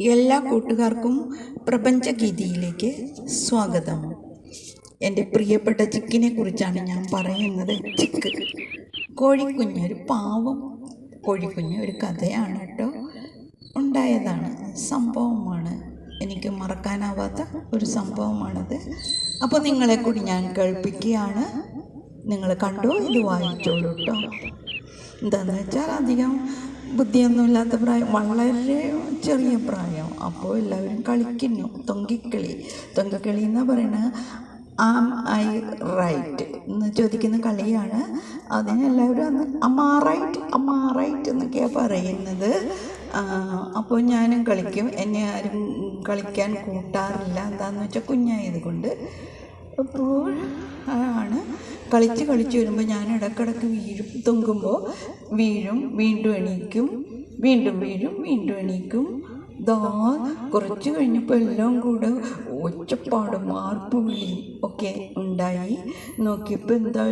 എല്ലാ കൂട്ടുകാർക്കും പ്രപഞ്ചഗീതിയിലേക്ക് സ്വാഗതം. എന്റെ പ്രിയപ്പെട്ട ചിക്കിനെ കുറിച്ചാണ് ഞാൻ പറയുന്നത്. ചിക്ക്. കോഴിക്കുഞ്ഞ് ഒരു പാവം കോഴിക്കുഞ്ഞ് ഒരു കഥയാണ് കേട്ടോ. ഉണ്ടായതാണ്. സംഭവമാണ്. എനിക്ക് മറക്കാനാവാത്ത ഒരു സംഭവമാണത്. അപ്പോൾ നിങ്ങളെ കൂടി ഞാൻ കേൾപ്പിക്കുകയാണ്. നിങ്ങൾ കണ്ടോ? ഇത് വായിച്ചോളൂ കേട്ടോ. എന്താണെന്ന് വെച്ചാൽ അധികം ബുദ്ധിയൊന്നുമില്ലാത്ത പ്രായം വളരെ ചെറിയ പ്രായം. അപ്പോൾ എല്ലാവരും കളിക്കുന്നു തൊങ്കിക്കളി. തൊങ്കിക്കളി എന്ന് പറയുന്നത് ആം ഐ റൈറ്റ് എന്ന് ചോദിക്കുന്ന കളിയാണ്. അതിനെല്ലാവരും അന്ന് അമ്മാ റൈറ്റ് അമ്മാ റൈറ്റ് എന്നൊക്കെയാണ് പറയുന്നത്. അപ്പോൾ ഞാനും കളിക്കും. എന്നെ ആരും കളിക്കാൻ കൂട്ടാറില്ല. എന്താണെന്ന് വെച്ചാൽ കുഞ്ഞായത് കൊണ്ട് അപ്പോൾ ആണ്. കളിച്ച് കളിച്ച് വരുമ്പോൾ ഞാൻ ഇടക്കിടക്ക് വീഴും തൊങ്കുമ്പോൾ വീഴും വീണ്ടും എണീക്കും വീണ്ടും വീഴും വീണ്ടും എണീക്കും. ദാ കുറച്ച് കഴിഞ്ഞപ്പോൾ എല്ലാം കൂടെ ഒച്ചപ്പാടും ആർപ്പുവിളിയും ഒക്കെ ഉണ്ടായി. നോക്കിയപ്പോൾ എന്താ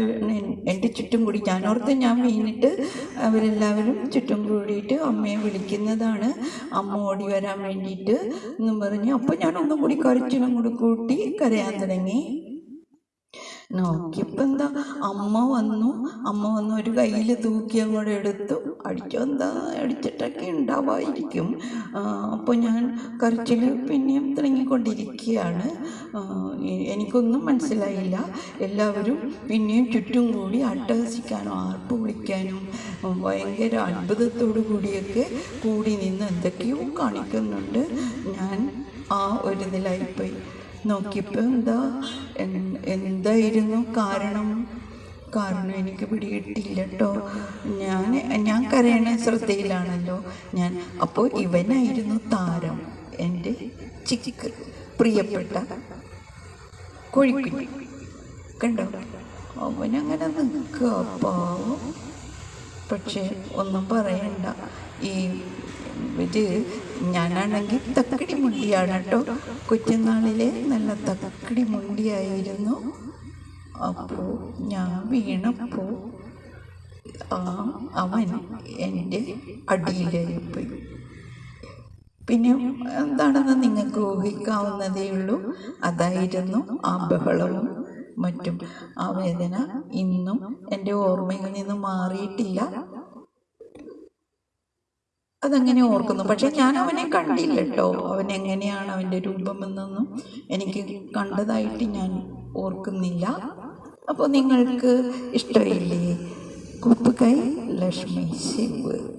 എന്റെ ചുറ്റും കൂടി ഞാൻ ഓർത്ത് ഞാൻ വീണിട്ട് അവരെല്ലാവരും ചുറ്റും കൂടിയിട്ട് അമ്മയെ വിളിക്കുന്നതാണ്. അമ്മ ഓടി വരാൻ വേണ്ടിയിട്ട് എന്നും പറഞ്ഞു. അപ്പോൾ ഞാൻ ഒന്നും കൂടി കരച്ചിലും കൂടി കൂട്ടി കരയാൻ തുടങ്ങി. നോക്കിയപ്പോൾ അമ്മ വന്നു. അമ്മ വന്നു ഒരു കയ്യിൽ തൂക്കി അങ്ങോട്ട് എടുത്തു. അടിച്ചോ എന്താ? അടിച്ചിട്ടൊക്കെ ഉണ്ടാവായിരിക്കും അപ്പോൾ ഞാൻ കരച്ചിൽ പിന്നെയും തുടങ്ങിക്കൊണ്ടിരിക്കുകയാണ്. എനിക്കൊന്നും മനസ്സിലായില്ല. എല്ലാവരും പിന്നെയും ചുറ്റും കൂടി അട്ടഹസിക്കാനും ആർപ്പ് വിളിക്കാനും ഭയങ്കര അത്ഭുതത്തോടു കൂടിയൊക്കെ കൂടി നിന്ന് എന്തൊക്കെയോ കാണിക്കുന്നുണ്ട്. ഞാൻ ആ ഒരു ഇതിലായിപ്പോയി. നോക്കിയപ്പോൾ എന്താ എന്തായിരുന്നു കാരണം? കാരണം എനിക്ക് പിടികിട്ടില്ല കേട്ടോ ഞാൻ ഞാൻ കരയണ ശ്രദ്ധയിലാണല്ലോ. ഞാൻ അപ്പോൾ ഇവനായിരുന്നു താരം എന്റെ ചിക്ക് പ്രിയപ്പെട്ട കോഴിക്കുഞ്ഞ്. കണ്ടോ? അവനങ്ങനെ നിൽക്കുക പാവം. പക്ഷേ ഒന്നും പറയണ്ട. ഈ ഇത് ഞാനാണെങ്കിൽ തക്കടി മുണ്ടിയാണ് കേട്ടോ. കൊച്ചുനാളിലെ നല്ല തക്കടി മുണ്ടിയായിരുന്നു. അപ്പോൾ ഞാൻ വീണപ്പോൾ ആ അവൻ എന്റെ അടിയിലായിപ്പോയി പിന്നെ എന്താണെന്ന് നിങ്ങൾക്ക് ഊഹിക്കാവുന്നതേ ഉള്ളൂ. അതായിരുന്നു ആ ബഹളവും മറ്റും. ആ വേദന ഇന്നും എന്റെ ഓർമ്മയിൽ നിന്ന് മാറിയിട്ടില്ല. അതങ്ങനെ ഓർക്കുന്നു. പക്ഷെ ഞാൻ അവനെ കണ്ടില്ല കേട്ടോ. അവൻ എങ്ങനെയാണ് അവന്റെ രൂപമെന്നൊന്നും എനിക്ക് കണ്ടതായിട്ട് ഞാൻ ഓർക്കുന്നില്ല. അപ്പോൾ നിങ്ങൾക്ക് ഇഷ്ടമില്ലേ? കുപ്പുകൈ ലക്ഷ്മി ശിവ്.